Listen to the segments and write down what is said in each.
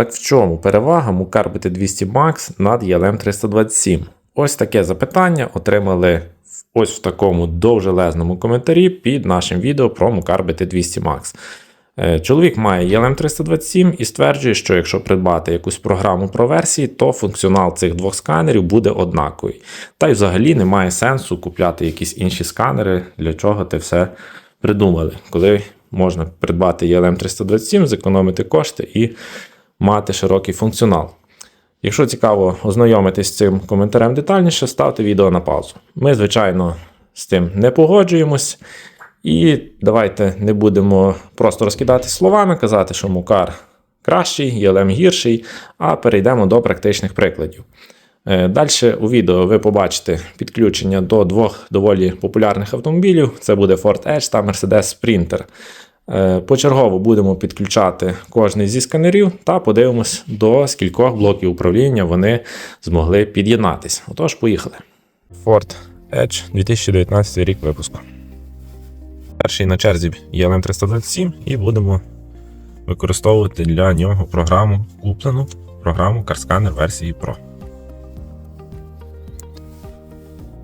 Так в чому перевага Мукар BT200 Max над ELM 327? Ось таке запитання отримали ось в такому довжелезному коментарі під нашим відео про Мукар BT200 Max. Е, Чоловік має ELM 327 і стверджує, що якщо придбати якусь програму про версії, то функціонал цих двох сканерів буде однаковий. Та й взагалі немає сенсу купляти якісь інші сканери, для чого ти все придумали, коли можна придбати ELM 327, зекономити кошти і мати широкий функціонал. Якщо цікаво ознайомитись з цим коментарем детальніше, ставте відео на паузу. Ми, звичайно, з тим не погоджуємось. І давайте не будемо просто розкидати словами, казати, що Мукар кращий, ЄЛМ гірший, а перейдемо до практичних прикладів. Далі у відео ви побачите підключення до двох доволі популярних автомобілів: це буде Ford Edge та Mercedes Sprinter. Е, Почергово будемо підключати кожний зі сканерів та подивимось, до скількох блоків управління вони змогли під'єднатись. Отож, поїхали. Ford Edge 2019 рік випуску. Перший на черзі ELM 327 і будемо використовувати для нього програму куплену програму CarScanner версії Pro.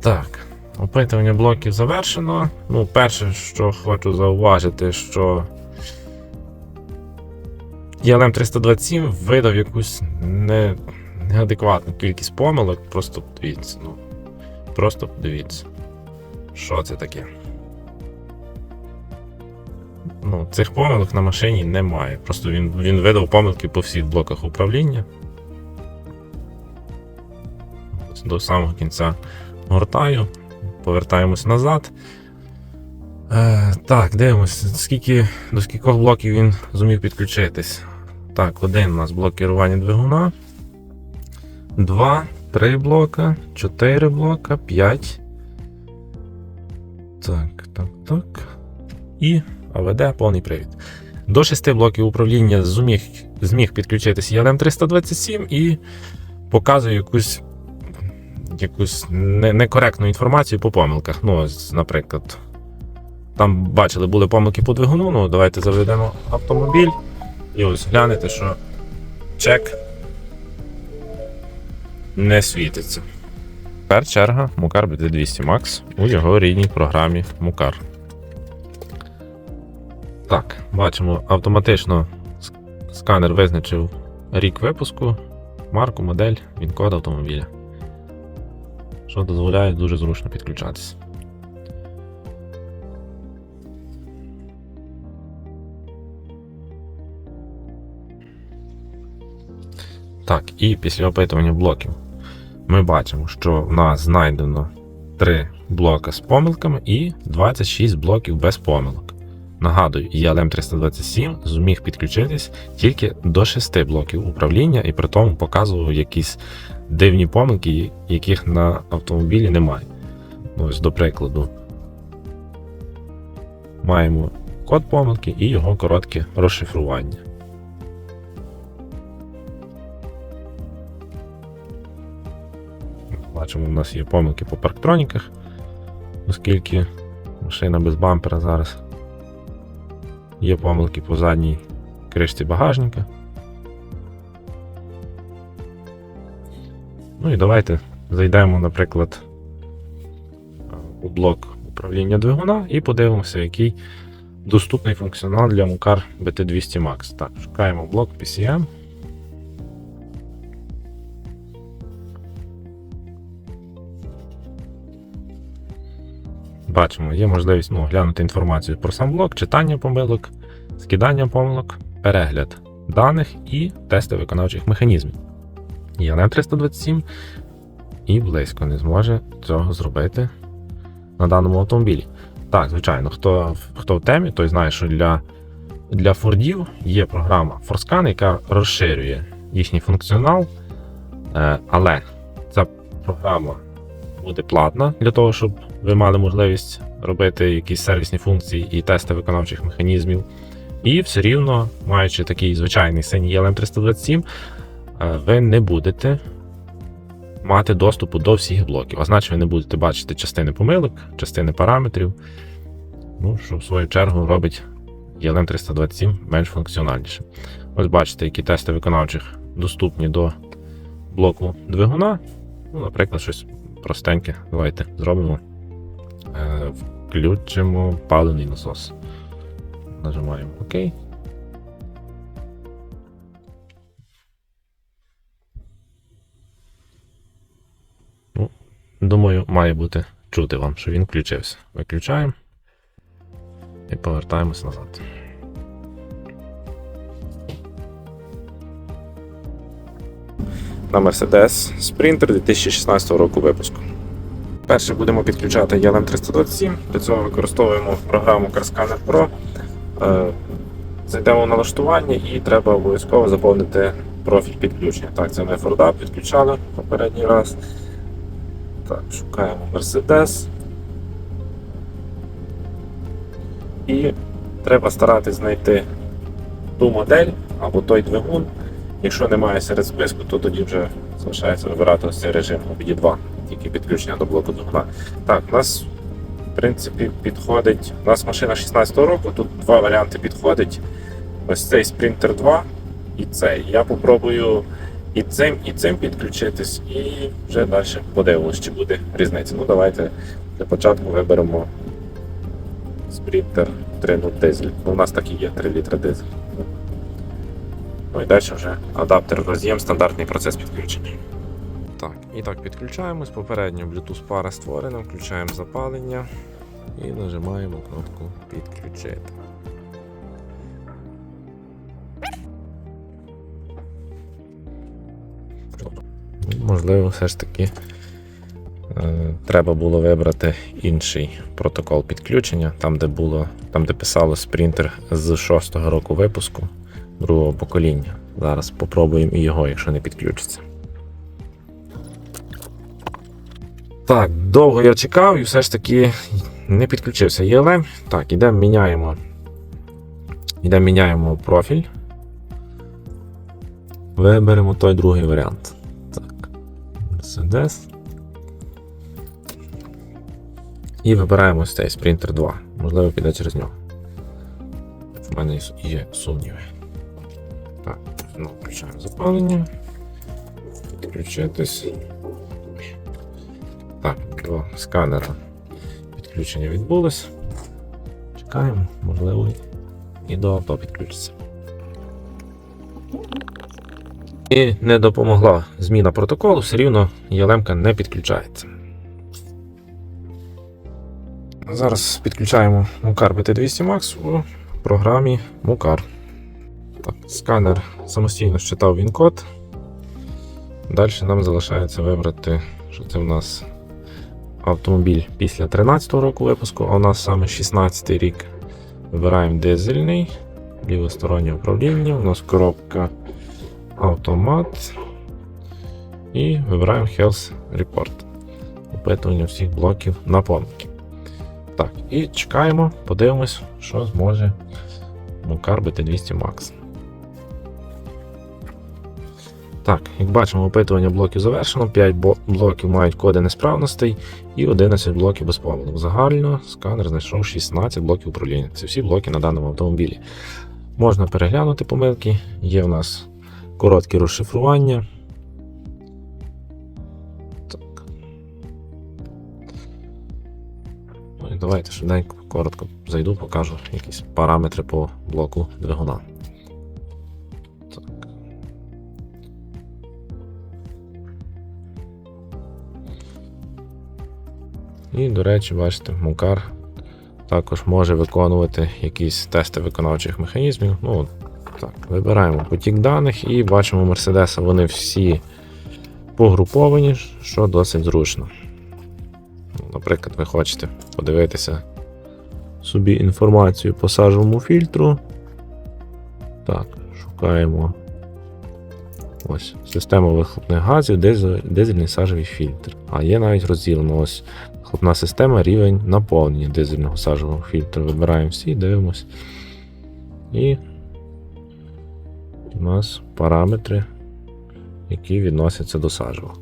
Так, опитування блоків завершено. Ну, перше, що хочу зауважити, що ELM 327 видав якусь не, неадекватну кількість помилок. Просто подивіться. Ну, просто подивіться. Що це таке? Ну, цих помилок на машині немає. Просто він, він видав помилки по всіх блоках управління. До самого кінця гортаю, повертаємось назад. Е, Так, дивимося, скільки, до скількох блоків він зумів підключитись. Так, один у нас блок керування двигуна. Два, три блока, чотири блока, п'ять. Так, так, так. І АВД повний привід. До 6 блоків управління зуміг, зміг підключитися ELM 327 і показує якусь якусь некоректну інформацію по помилках. Ну, наприклад, там бачили, були помилки по двигуну. Ну, давайте заведемо автомобіль і ось глянете, що чек не світиться. Тепер черга Мукар BT200 Max у його рідній програмі Мукар. Так, бачимо, автоматично сканер визначив рік випуску, марку, модель, він-код автомобіля. Що дозволяє дуже зручно підключатися. Так, і після опитування блоків ми бачимо, що в нас знайдено 3 блоки з помилками і 26 блоків без помилок. Нагадую, ELM 327 зуміг підключитись тільки до 6 блоків управління і при тому показував якісь дивні помилки, яких на автомобілі немає. Ну, Ось, до прикладу, маємо код помилки і його коротке розшифрування. Бачимо, у нас є помилки по парктроніках, оскільки машина без бампера зараз. Є помилки по задній кришці багажника. Ну і давайте зайдемо, наприклад, у блок управління двигуна і подивимося, який доступний функціонал для Мукар BT200 Max. Так, шукаємо блок PCM. Бачимо, є можливість ну, глянути інформацію про сам блок, читання помилок, скидання помилок, перегляд даних і тести виконавчих механізмів. ELM 327 і близько не зможе цього зробити на даному автомобілі. Так, звичайно, хто, хто в темі, той знає, що для для Фордів є програма ForScan, яка розширює їхній функціонал, Е, але ця програма буде платна для того, щоб ви мали можливість робити якісь сервісні функції і тести виконавчих механізмів. І все рівно, маючи такий звичайний синій ELM 327, е, ви не будете мати доступу до всіх блоків. А значить, ви не будете бачити частини помилок, частини параметрів, ну, що в свою чергу робить ELM 327 менш функціональніше. Ось бачите, які тести виконавчих доступні до блоку двигуна. Ну, наприклад, щось простеньке. Давайте зробимо. Е, Включимо паливний насос. Нажимаємо ОК. Ну, думаю, має бути чути вам, що він включився. Виключаємо і повертаємось назад. На Mercedes Sprinter 2016 року випуску. Перше будемо підключати ELM 327. Для цього використовуємо програму CarScanner Pro. Е, Зайдемо в налаштування і треба обов'язково заповнити профіль підключення. Так, це ми Форда підключали попередній раз. Так, шукаємо Mercedes. І треба старатись знайти ту модель або той двигун. Якщо немає серед списку, то тоді вже залишається вибирати ось цей режим OBD2, тільки підключення до блоку двигуна. Так, у нас в принципі підходить. У нас машина 16-го року, тут два варіанти підходить. Ось цей Sprinter 2 і цей. Я попробую і цим, і цим підключитись, і вже далі подивимось, чи буде різниця. Ну, давайте для початку виберемо Sprinter 3.0 дизель. Ну, у нас так і є 3 літра дизель. Ну і далі вже адаптер роз'єм, стандартний процес підключення. Так, і так підключаємось. Попередньо Bluetooth пара створена, включаємо запалення і нажимаємо кнопку підключити. Можливо, все ж таки е, треба було вибрати інший протокол підключення, там, де було, там, де писало спринтер з 6-го року випуску другого покоління. Зараз попробуємо і його, якщо не підключиться. Так, довго я чекав і все ж таки не підключився ELM. Так, ідемо міняємо. Ідемо міняємо профіль. Виберемо той другий варіант. Так, Mercedes. І вибираємо цей Sprinter 2. Можливо, піде через нього. В мене є сумніви. Так, ну, включаємо запалення. Підключитись. Так, до сканера підключення відбулось. Чекаємо, можливо, і до авто підключиться. І не допомогла зміна протоколу, все рівно ялемка не підключається. Зараз підключаємо Мукар BT200 Max у програмі Мукар. Так, сканер самостійно считав він-код. Далі нам залишається вибрати, що це в нас автомобіль після 13-го року випуску, а у нас саме 16-й рік. Вибираємо дизельний, лівостороннє управління, у нас коробка автомат. І вибираємо Health Report. Опитування всіх блоків на помилки. Так, і чекаємо, подивимось, що зможе Мукар BT200 Max. Так, як бачимо, опитування блоків завершено. 5 блоків мають коди несправностей і 11 блоків без помилок. Загально сканер знайшов 16 блоків управління. Це всі блоки на даному автомобілі. Можна переглянути помилки, є в нас короткі розшифрування. Так. Ну і давайте швиденько, коротко зайду, покажу якісь параметри по блоку двигуна. І, до речі, бачите, Мукар також може виконувати якісь тести виконавчих механізмів. Ну, так, Вибираємо потік даних і бачимо Мерседеса, вони всі погруповані, що досить зручно. Наприклад, ви хочете подивитися собі інформацію по сажовому фільтру. Так, шукаємо ось система вихлопних газів, дизельний сажовий фільтр. А є навіть розділено ось вихлопна система, рівень наповнення дизельного сажового фільтру. Вибираємо всі, дивимось. І у нас параметри, які відносяться до сажова.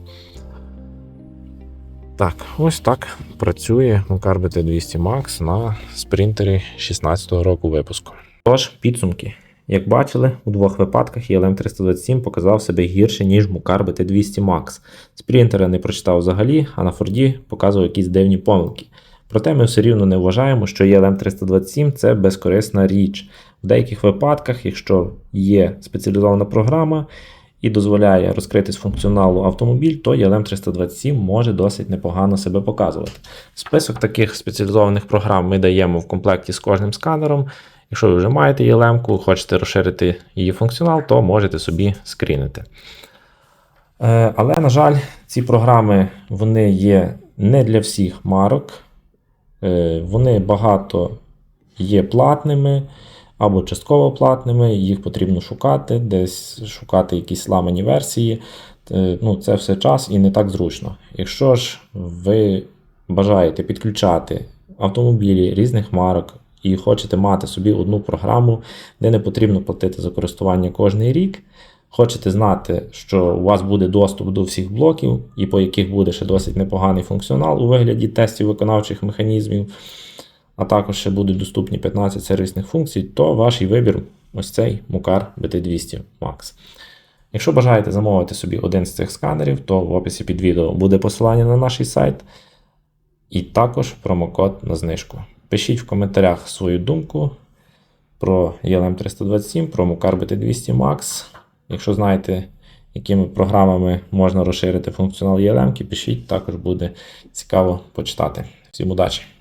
Так, ось так працює Макар BT200 Max на спринтері 16-го року випуску. Тож, підсумки. Як бачили, у двох випадках ELM 327 показав себе гірше, ніж Мукар BT200 Max. Спринтера не прочитав взагалі, а на Форді показував якісь дивні помилки. Проте ми все рівно не вважаємо, що ELM 327 це безкорисна річ. В деяких випадках, якщо є спеціалізована програма і дозволяє розкрити з функціоналу автомобіль, то ELM 327 може досить непогано себе показувати. Список таких спеціалізованих програм ми даємо в комплекті з кожним сканером. Якщо ви вже маєте ELM, хочете розширити її функціонал, то можете собі скрінити. Е, Але, на жаль, ці програми вони є не для всіх марок. Е, Вони багато є платними або частково платними, їх потрібно шукати, десь шукати якісь ламані версії. Е, Ну, це все час і не так зручно. Якщо ж ви бажаєте підключати автомобілі різних марок і хочете мати собі одну програму, де не потрібно платити за користування кожний рік, хочете знати, що у вас буде доступ до всіх блоків, і по яких буде ще досить непоганий функціонал у вигляді тестів виконавчих механізмів, а також ще будуть доступні 15 сервісних функцій, то ваш вибір ось цей Мукар BT200 Max. Якщо бажаєте замовити собі один з цих сканерів, то в описі під відео буде посилання на наш сайт і також промокод на знижку. Пишіть в коментарях свою думку про ELM 327, про MuCarbit BT200 Max. Якщо знаєте, якими програмами можна розширити функціонал ELM, пишіть, також буде цікаво почитати. Всім удачі!